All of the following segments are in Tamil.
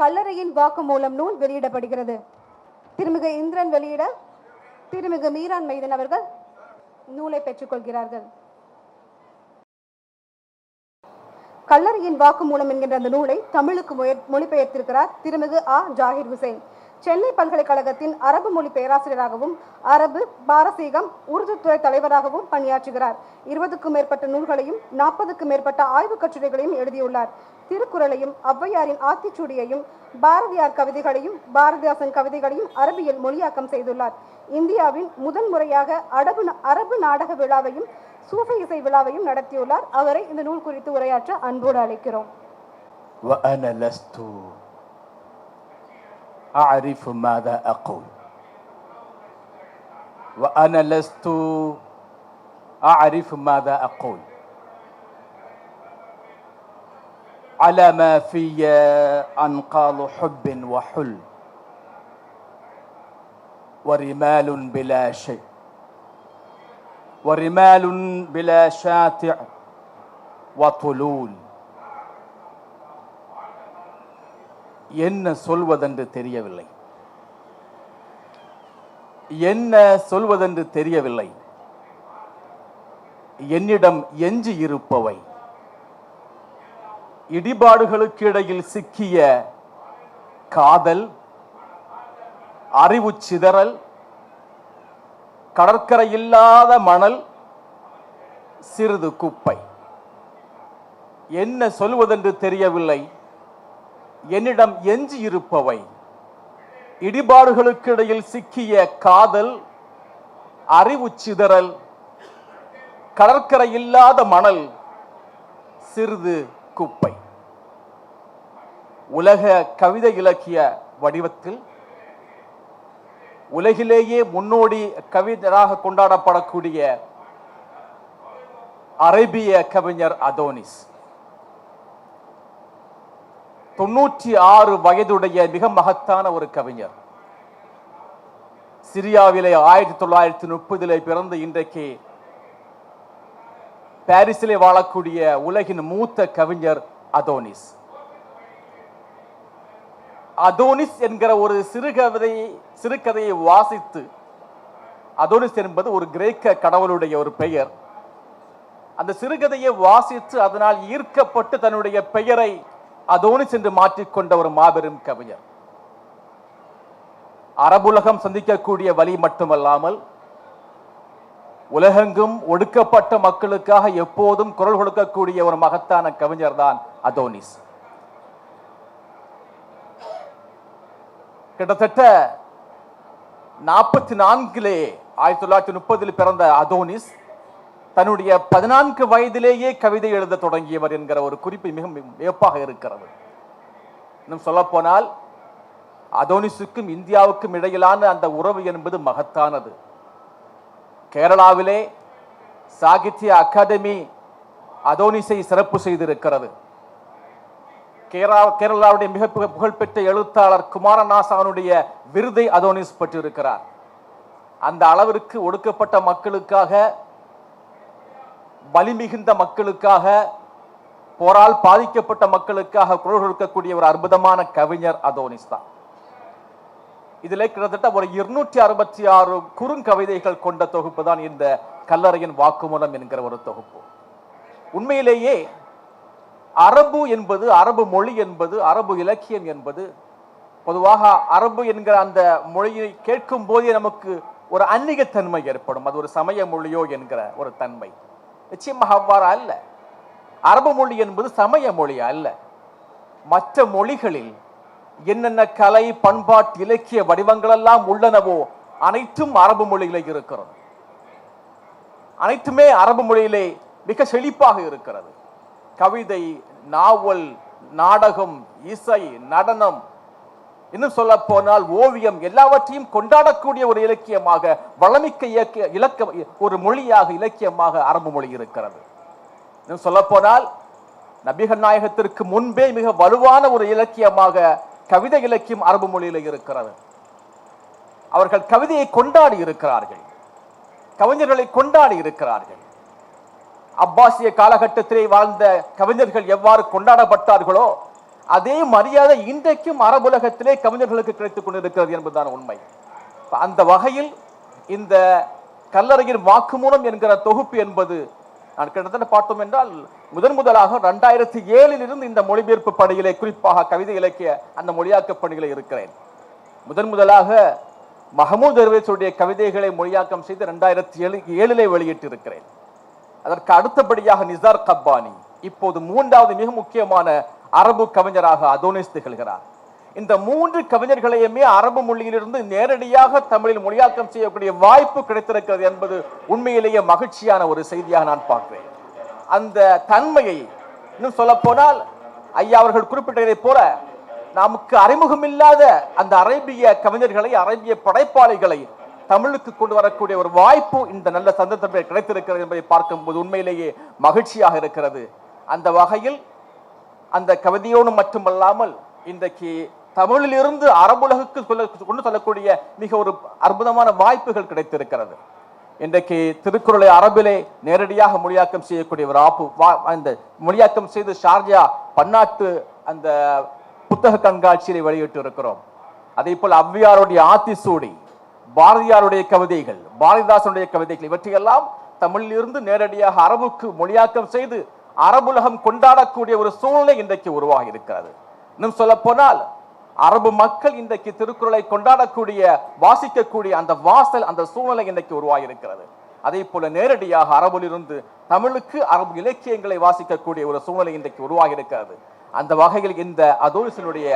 கல்லறையின் வாக்குமூலம் நூல் வெளியிடப்படுகிறது. திருமிகு இந்திரன் வெளியிட திருமிகு மீரான் மைதன் அவர்கள் நூலை பெற்றுக்கொள்கிறார்கள். கல்லறையின் வாக்குமூலம் என்கின்ற அந்த நூலை தமிழுக்கு மொழிபெயர்த்திருக்கிறார் திருமிகு ஆ. ஜாகிர் ஹுசைன். சென்னை பல்கலைக்கழகத்தின் அரபு மொழி பேராசிரியராகவும் அரபு பாரசீகம் உருது துறை தலைவராகவும் பணியாற்றுகிறார். இருபதுக்கும் மேற்பட்ட நூல்களையும் நாற்பதுக்கும் மேற்பட்ட ஆய்வுக் கட்டுரைகளையும் எழுதியுள்ளார். திருக்குறளையும் ஒளவையாரின் ஆத்திச்சூடியையும் பாரதியார் கவிதைகளையும் பாரதிதாசன் கவிதைகளையும் அரபியில் மொழியாக்கம் செய்துள்ளார். இந்தியாவின் முதன்முறையாக அரபு அரபு நாடக விழாவையும் சூஃபி இசை விழாவையும் நடத்தியுள்ளார். அவரை இந்த நூல் குறித்து உரையாற்ற அன்போடு அழைக்கிறோம். أعرف ماذا أقول. وأنا لست أعرف ماذا أقول. على ما في أنقاض حب وحل ورمال بلا شيء. ورمال بلا شاتع وطلول. என்ன சொல்வதென்று தெரியவில்லை. என்ன சொல்வதென்று தெரியவில்லை. என்னிடம் எஞ்சி இருப்பவை. இடிபாடுகளுக்கு இடையில் சிக்கிய காதல் அறிவு சிதறல் கடற்கரை இல்லாத மணல் சிறிது குப்பை. என்ன சொல்வதென்று தெரியவில்லை. என்னிடம் எஞ்சி இருப்பவை. இடிபாடுகளுக்கு இடையில் சிக்கிய காதல் அறிவு சிதறல் கடற்கரை இல்லாத மணல் சிறிது குப்பை. உலக கவிதை இலக்கிய வடிவத்தில் உலகிலேயே முன்னோடி கவிஞராக கொண்டாடப்படக்கூடிய அரேபிய கவிஞர் அதோனிஸ். தொண்ணூற்றி ஆறு வயதுடைய மிக மகத்தான ஒரு கவிஞர். சிரியாவிலே ஆயிரத்தி தொள்ளாயிரத்தி முப்பதிலே பிறந்து இன்றைக்கு பாரிஸிலே வாழக்கூடிய உலகின் மூத்த கவிஞர் அதோனிஸ். அதோனிஸ் என்கிற ஒரு சிறுகதை சிறுகதையை வாசித்து அதோனிஸ் என்பது ஒரு கிரேக்க கடவுளுடைய ஒரு பெயர். அந்த சிறுகதையை வாசித்து அதனால் ஈர்க்கப்பட்டு தன்னுடைய பெயரை அதோனிஸ் என்று மாற்றிக்கொண்ட ஒரு மாபெரும் கவிஞர். அரபுலகம் சந்திக்கக்கூடிய வழி மட்டுமல்லாமல் உலகெங்கும் ஒடுக்கப்பட்ட மக்களுக்காக எப்போதும் குரல் கொடுக்கக்கூடிய ஒரு மகத்தான கவிஞர் தான் அதோனிஸ். கிட்டத்தட்ட நாற்பத்தி நான்கிலே ஆயிரத்தி தொள்ளாயிரத்தி முப்பதில் பிறந்த அதோனிஸ் தன்னுடைய பதினான்கு வயதிலேயே கவிதை எழுத தொடங்கியவர் என்கிற ஒரு குறிப்பு மிக வியப்பாக இருக்கிறது. இன்னும் சொல்லப்போனால் அதோனிஸுக்கும் இந்தியாவுக்கும் இடையிலான அந்த உறவு என்பது மகத்தானது. கேரளாவிலே சாகித்ய அகாதமி அதோனிஸை சிறப்பு செய்திருக்கிறது. கேரளா கேரளாவுடைய மிக புகழ்பெற்ற எழுத்தாளர் குமாரநாசானுடைய விருதை அதோனிஸ் பெற்றிருக்கிறார். அந்த அளவிற்கு ஒடுக்கப்பட்ட மக்களுக்காக வலிமிகுந்த மக்களுக்காக போரால் பாதிக்கப்பட்ட மக்களுக்காக குரல் கொடுக்கக்கூடிய ஒரு அற்புதமான கவிஞர் அதோனிஸ் தான். இதில் கிட்டத்தட்ட ஒரு இருநூற்றி அறுபத்தி ஆறு குறுங்கவிதைகள் கொண்ட தொகுப்பு தான் இந்த கல்லறையின் வாக்குமூலம் என்கிற ஒரு தொகுப்பு. உண்மையிலேயே அரபு என்பது அரபு மொழி என்பது அரபு இலக்கியம் என்பது பொதுவாக அரபு என்கிற அந்த மொழியை கேட்கும் போதே நமக்கு ஒரு அந்நிகத்தன்மை ஏற்படும். அது ஒரு சமய மொழியோ என்கிற ஒரு தன்மை. நிச்சயமாக அவ்வாறு அல்ல. அரபு மொழி என்பது சமய மொழி அல்ல. மற்ற மொழிகளில் என்னென்ன கலை பண்பாட்டு இலக்கிய வடிவங்கள் எல்லாம் உள்ளனவோ அனைத்தும் அரபு மொழியிலே இருக்கிறது. அனைத்துமே அரபு மொழியிலே மிக செழிப்பாக இருக்கிறது. கவிதை நாவல் நாடகம் இசை நடனம் இன்னும் சொல்ல போனால் ஓவியம் எல்லாவற்றையும் கொண்டாடக்கூடிய ஒரு இலக்கியமாக வளமிக்க இயக்க இலக்க ஒரு மொழியாக இலக்கியமாக அரபு மொழி இருக்கிறது. இன்னும் சொல்ல போனால் நபிகள் நாயகத்திற்கு முன்பே மிக வலுவான ஒரு இலக்கியமாக கவிதை இலக்கியம் அரபு மொழியில் இருக்கிறது. அவர்கள் கவிதையை கொண்டாடி இருக்கிறார்கள். கவிஞர்களை கொண்டாடி இருக்கிறார்கள். அப்பாசிய காலகட்டத்திலே வாழ்ந்த கவிஞர்கள் எவ்வாறு கொண்டாடப்பட்டார்களோ அதே மரியாதை இன்றைக்கும் அரபுலகத்திலே கவிஞர்களுக்கு கிடைத்துக் கொண்டிருக்கிறது என்பதுதான் உண்மை. அந்த வகையில் இந்த கல்லறையின் வாக்குமூலம் என்கிற தொகுப்பு என்பது நான் கிட்டத்தட்ட பார்த்தோம் என்றால் முதன் முதலாக ரெண்டாயிரத்தி ஏழில் இருந்து இந்த மொழிபெயர்ப்பு பணியிலே குறிப்பாக கவிதை இலக்கிய அந்த மொழியாக்க பணியிலே இருக்கிறேன். முதன் முதலாக மஹமூத் தர்வேசுடைய கவிதைகளை மொழியாக்கம் செய்து ரெண்டாயிரத்தி ஏழு ஏழிலே வெளியிட்டிருக்கிறேன். அதற்கு அடுத்தபடியாக நிசார் கப்பானி இப்போது மூன்றாவது மிக முக்கியமான அரபு கவிஞராக அதோனிஸ் திகழ்கிறார். இந்த மூன்று கவிஞர்களையுமே அரபு மொழியிலிருந்து நேரடியாக தமிழில் மொழியாக்கம் செய்யக்கூடிய வாய்ப்பு கிடைத்திருக்கிறது என்பது உண்மையிலேயே மகிழ்ச்சியான ஒரு செய்தியாக நான் பார்க்கிறேன். அந்த தன்மையை இன்னும் சொல்ல போனால் ஐயா அவர்கள் குறிப்பிட்டதைப் போல நமக்கு அறிமுகமில்லாத அந்த அரேபிய கவிஞர்களை அரேபிய படைப்பாளிகளை தமிழுக்கு கொண்டு வரக்கூடிய ஒரு வாய்ப்பு இந்த நல்ல சந்தர்ப்பத்தில் கிடைத்திருக்கிறது என்பதை பார்க்கும்போது உண்மையிலேயே மகிழ்ச்சியாக இருக்கிறது. அந்த வகையில் அந்த கவிதையோடு மட்டுமல்லாமல் இன்றைக்கு தமிழிலிருந்து அரபுலகுக்கு சொல்ல கொண்டு சொல்லக்கூடிய மிக ஒரு அற்புதமான வாய்ப்புகள் கிடைத்திருக்கிறது. இன்றைக்கு திருக்குறளை அரபிலே நேரடியாக மொழியாக்கம் செய்யக்கூடிய ஒரு ஆப்பு வா- அந்த மொழியாக்கம் செய்து ஷார்ஜா பன்னாட்டு அந்த புத்தக கண்காட்சியை வெளியிட்டு இருக்கிறோம் அதே போல் அவ்வியாருடைய ஆத்திசூடி பாரதியாருடைய கவிதைகள் பாரதிதாசனுடைய கவிதைகள் இவற்றையெல்லாம் தமிழிலிருந்து நேரடியாக அரபுக்கு மொழியாக்கம் செய்து அரபுலகம் கொண்டாடக்கூடிய ஒரு சூழ்நிலை இன்றைக்கு உருவாகி இருக்கிறது இன்னும் சொல்ல போனால் அரபு மக்கள் இன்றைக்கு திருக்குறளை கொண்டாடக்கூடிய வாசிக்கக்கூடிய அந்த வாசல் அந்த சூழ்நிலை இன்றைக்கு உருவாகி இருக்கிறது அதே போல நேரடியாக அரபிலிருந்து தமிழுக்கு அரபு இலக்கியங்களை வாசிக்கக்கூடிய ஒரு சூழ்நிலை இன்றைக்கு உருவாகி இருக்கிறது அந்த வகையில் இந்த அதோலிசனுடைய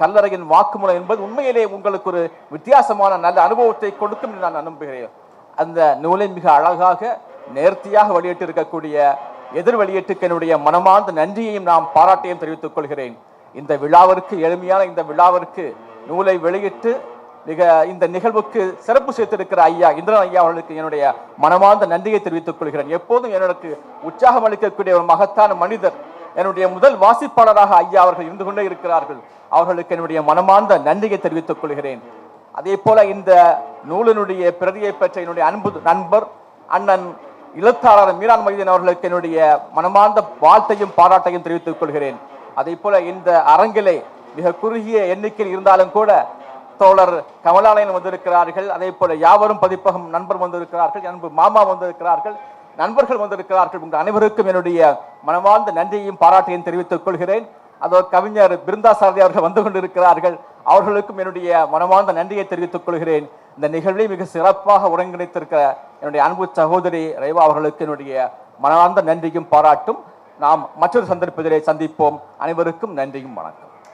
கல்லறையின் வாக்குமூலம் என்பது உண்மையிலே உங்களுக்கு ஒரு வித்தியாசமான நல்ல அனுபவத்தை கொடுக்கும் என்று நான் நம்புகிறேன். அந்த நூலை மிக அழகாக நேர்த்தியாக வெளியிட்டிருக்கக்கூடிய எதிர் வெளியீட்டுக்கு என்னுடைய மனமார்ந்த நன்றியையும் நாம் பாராட்டையும் தெரிவித்துக் கொள்கிறேன். இந்த விழாவிற்கு எளிமையான இந்த விழாவிற்கு நூலை வெளியிட்டு மிக இந்த நிகழ்வுக்கு சிறப்பு சேர்த்திருக்கிற ஐயா இந்திரன் ஐயா அவர்களுக்கு என்னுடைய மனமார்ந்த நன்றியை தெரிவித்துக் கொள்கிறேன். எப்போதும் எனக்கு உற்சாகம் அளிக்கக்கூடிய ஒரு மகத்தான மனிதர் என்னுடைய முதல் வாசிப்பாளராக ஐயா அவர்கள் இருந்து கொண்டே இருக்கிறார்கள். அவர்களுக்கு என்னுடைய மனமார்ந்த நன்றியை தெரிவித்துக் கொள்கிறேன். அதே போல இந்த நூலினுடைய பிரதியை பெற்ற என்னுடைய அன்பு நண்பர் அண்ணன் எழுத்தாளர் மீரான் மைதீன் அவர்களுக்கு என்னுடைய மனமார்ந்த வாழ்த்தையும் பாராட்டையும் தெரிவித்துக் கொள்கிறேன். அதே போல இந்த அரங்கிலே மிக குறுகிய எண்ணிக்கையில் இருந்தாலும் கூட தோழர் கமலாலயன் வந்திருக்கிறார்கள். அதே போல யாவரும் பதிப்பகம் நண்பர் வந்திருக்கிறார்கள் அன்பு மாமா வந்திருக்கிறார்கள் நண்பர்கள் வந்திருக்கிறார்கள். உங்கள் அனைவருக்கும் என்னுடைய மனமார்ந்த நன்றியையும் பாராட்டையும் தெரிவித்துக் கொள்கிறேன். அதோ கவிஞர் பிருந்தா சாரதி அவர்கள் வந்து கொண்டிருக்கிறார்கள். அவர்களுக்கும் என்னுடைய மனமார்ந்த நன்றியை தெரிவித்துக் கொள்கிறேன். இந்த நிகழ்வை மிக சிறப்பாக ஒருங்கிணைத்திருக்கிற என்னுடைய அன்பு சகோதரி ரேவா அவர்களுக்கு என்னுடைய மனமார்ந்த நன்றியும் பாராட்டும். நாம் மற்றொரு சந்தர்ப்பத்திலே சந்திப்போம். அனைவருக்கும் நன்றியும் வணக்கம்.